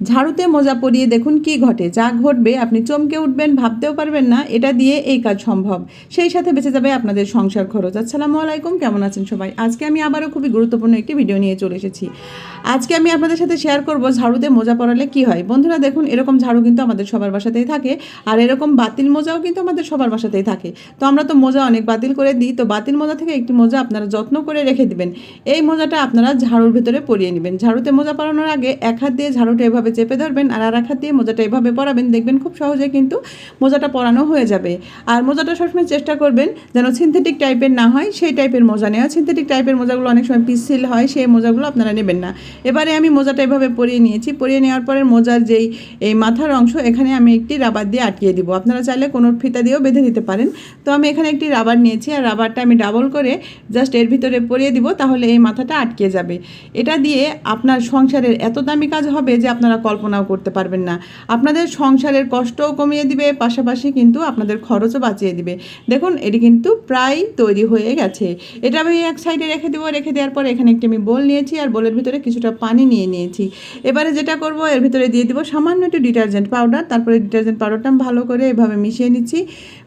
ঝাড়ুতে মোজা পরিয়ে দেখুন কি ঘটে, যা ঘটবে আপনি চমকে উঠবেন, ভাবতেও পারবেন না, এটা দিয়ে এই কাজ সম্ভব। সেই সাথে বেঁচে যাবে আপনাদের সংসার খরচ। আসসালামু আলাইকুম, কেমন আছেন সবাই? আজকে আমি আবারও খুবই গুরুত্বপূর্ণ একটি ভিডিও নিয়ে চলে এসেছি। আজকে আমি আপনাদের সাথে শেয়ার করব ঝাড়ুতে মোজা পরালে কি হয়। বন্ধুরা দেখুন, এরকম ঝাড়ু কিন্তু আমাদের সবার বাসাতেই থাকে, আর এরকম বাতিল মোজাও কিন্তু আমাদের সবার বাসাতেই থাকে। তো আমরা তো মোজা অনেক বাতিল করে দিই, তো বাতিল মোজা থেকে একটি মোজা আপনারা যত্ন করে রেখে দিবেন। এই মোজাটা আপনারা ঝাড়ুর ভেতরে পরিয়ে নেবেন। ঝাড়ুতে মোজা পরানোর আগে এক হাত দিয়ে ঝাড়ুটা এভাবে চেপে ধরবেন আর আর দিয়ে মোজাটা এভাবে পরাবেন, দেখবেন খুব সহজে কিন্তু মোজাটা পরানো হয়ে যাবে। আর মোজাটা সবসময় চেষ্টা করবেন যেন সিনথেটিক টাইপের না হয়, সেই টাইপের মোজা নেওয়া। সিনথেটিক টাইপের মোজাগুলো অনেক সময় পিসিল হয়, সেই মোজাগুলো আপনারা নেবেন না। এবারে আমি মোজাটা এভাবে পরিয়ে নিয়েছি। পরিয়ে নেওয়ার পরে মোজার যেই, এই মাথার অংশ, এখানে আমি একটি রাবার দিয়ে আটকিয়ে দিব। আপনারা চাইলে কোনো ফিতা দিয়েও বেঁধে দিতে পারেন। তো আমি এখানে একটি রাবার নিয়েছি, আর রাবারটা আমি ডাবল করে জাস্ট এর ভিতরে পরিয়ে দিব, তাহলে এই মাথাটা আটকে যাবে। এটা দিয়ে আপনার সংসারের এত দামি কাজ হবে যে আপনারা কল্পনাও করতে পারবেন না। আপনাদের সংসারের কষ্টও কমিয়ে দিবে, পাশাপাশি কিন্তু আপনাদের খরচও বাঁচিয়ে দিবে। দেখুন, এটি কিন্তু প্রায় তৈরি হয়ে গেছে। এটা আমি এক সাইডে রেখে দেবো। রেখে দেওয়ার পর এখানে একটি আমি বোল নিয়েছি আর বোলের ভিতরে কিছুটা পানি নিয়ে নিয়েছি। এবারে যেটা করব, এর ভিতরে দিয়ে দিব সামান্য একটু ডিটারজেন্ট পাউডার। তারপরে ডিটারজেন্ট পাউডারটা ভালো করে এভাবে মিশিয়ে নিচ্ছি।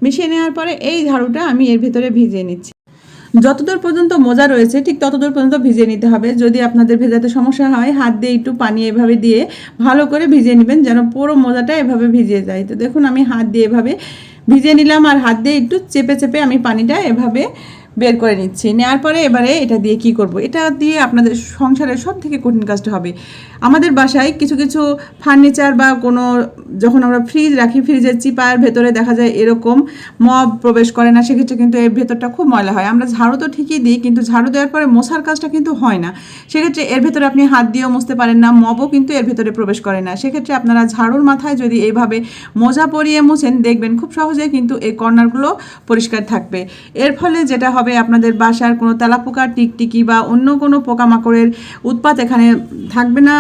মিশিয়ে নেওয়ার পরে এই ঝাড়ুটা আমি এর ভিতরে ভিজিয়ে নিচ্ছি। যতদূর পর্যন্ত মোজা রয়েছে, ঠিক ততদূর পর্যন্ত ভিজিয়ে নিতে হবে। যদি আপনাদের ভেজাতে সমস্যা হয়, হাত দিয়ে একটু পানি এভাবে দিয়ে ভালো করে ভিজিয়ে নেবেন, যেন পুরো মোজাটা এভাবে ভিজিয়ে যায়। তো দেখুন, আমি হাত দিয়ে এভাবে ভিজিয়ে নিলাম আর হাত দিয়ে একটু চেপে চেপে আমি পানিটা এভাবে বের করে নিচ্ছি। নেওয়ার পরে এবারে এটা দিয়ে কি করব? এটা দিয়ে আপনাদের সংসারের সব থেকে কঠিন কাজটা হবে। আমাদের বাসায় কিছু কিছু ফার্নিচার বা কোনো যখন আমরা ফ্রিজ রাখি ফ্রিজের চিপার ভেতরে দেখা যায় এরকম মব প্রবেশ করে না, সেক্ষেত্রে কিন্তু এর ভেতরটা খুব ময়লা হয়। আমরা ঝাড়ু তো ঠিকই দিই, কিন্তু ঝাড়ু দেওয়ার পরে মশার কাজটা কিন্তু হয় না। সেক্ষেত্রে এর ভেতরে আপনি হাত দিয়েও মুছতে পারেন না মবও কিন্তু এর ভেতরে প্রবেশ করে না। সেক্ষেত্রে আপনারা ঝাড়ুর মাথায় যদি এইভাবে মোজা পরিয়ে মুছেন, দেখবেন খুব সহজে কিন্তু এই কর্নারগুলো পরিষ্কার থাকবে। এর ফলে যেটা হবে আপনাদের বাসার কোনো তেলাপোকা টিকটিকি বা অন্য কোনো পোকামাকড়ের উৎপাত এখানে থাকবে না।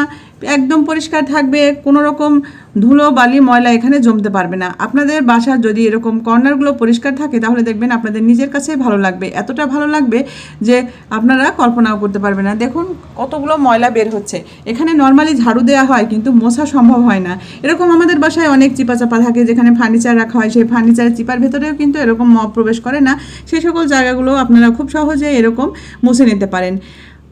একদম পরিষ্কার থাকবে, কোনো রকম ধুলো, বালি, ময়লা এখানে জমতে পারবে না। আপনাদের বাসার যদি এরকম কর্নারগুলো পরিষ্কার থাকে, তাহলে দেখবেন আপনাদের নিজের কাছে ভালো লাগবে। এতটা ভালো লাগবে যে আপনারা কল্পনাও করতে পারবেন না। দেখুন কতগুলো ময়লা বের হচ্ছে। এখানে নর্মালি ঝাড়ু দেওয়া হয়, কিন্তু মোছা সম্ভব হয় না। এরকম আমাদের বাসায় অনেক চিপা চাপা থাকে, যেখানে ফার্নিচার রাখা হয়, সেই ফার্নিচারের চিপার ভেতরেও কিন্তু এরকম মব প্রবেশ করে না। সেই সকল জায়গাগুলো আপনারা খুব সহজে এরকম মুছে নিতে পারেন।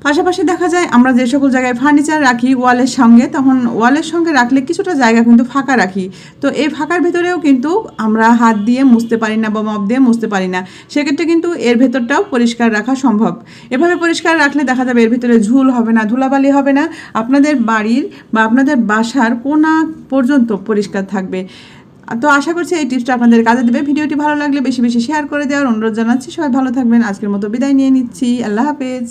পাশাপাশি দেখা যায় আমরা যে সকল জায়গায় ফার্নিচার রাখি ওয়ালের সঙ্গে, তখন ওয়ালের সঙ্গে রাখলে কিছুটা জায়গা কিন্তু ফাঁকা রাখি। তো এই ফাঁকার ভেতরেও কিন্তু আমরা হাত দিয়ে মুছতে পারি না বা মপ দিয়ে মুছতে পারি না। সেক্ষেত্রে কিন্তু এর ভেতরটাও পরিষ্কার রাখা সম্ভব। এভাবে পরিষ্কার রাখলে দেখা যাবে এর ভিতরে ঝুল হবে না, ধুলাবালি হবে না। আপনাদের বাড়ির বা আপনাদের বাসার কোনা পর্যন্ত পরিষ্কার থাকবে। তো আশা করছি এই টিপসটা আপনাদের কাজে দেবে। ভিডিওটি ভালো লাগলে বেশি বেশি শেয়ার করে দেওয়ার অনুরোধ জানাচ্ছি। সবাই ভালো থাকবেন। আজকের মতো বিদায় নিয়ে নিচ্ছি। আল্লাহ হাফেজ।